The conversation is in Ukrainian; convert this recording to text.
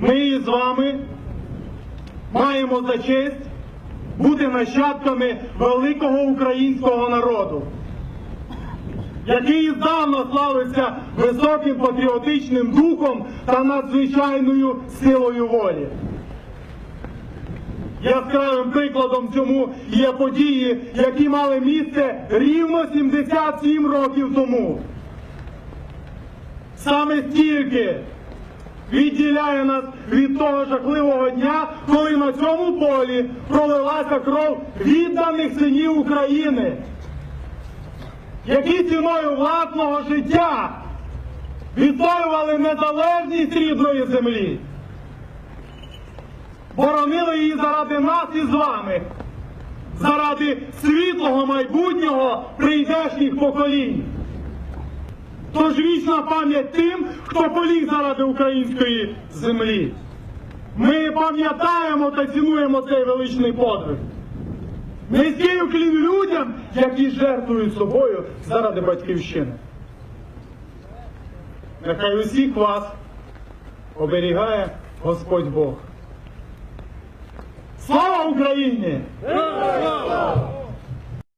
ми з вами маємо за честь бути нащадками великого українського народу, який здавна славився високим патріотичним духом та надзвичайною силою волі. Яскравим прикладом цьому є події, які мали місце рівно 77 років тому. Саме стільки відділяє нас від того жахливого дня, коли на цьому полі пролилася кров відданих синів України, які ціною власного життя відстоювали незалежність рідної землі, боронили її заради нас і з вами, заради світлого майбутнього прийдешніх поколінь. Тож вічна пам'ять тим, хто поліг заради української землі. Ми пам'ятаємо та цінуємо цей величний подвиг. Низький уклін людям, які жертвують собою заради батьківщини. Нехай усіх вас оберігає Господь Бог. Слава Україні!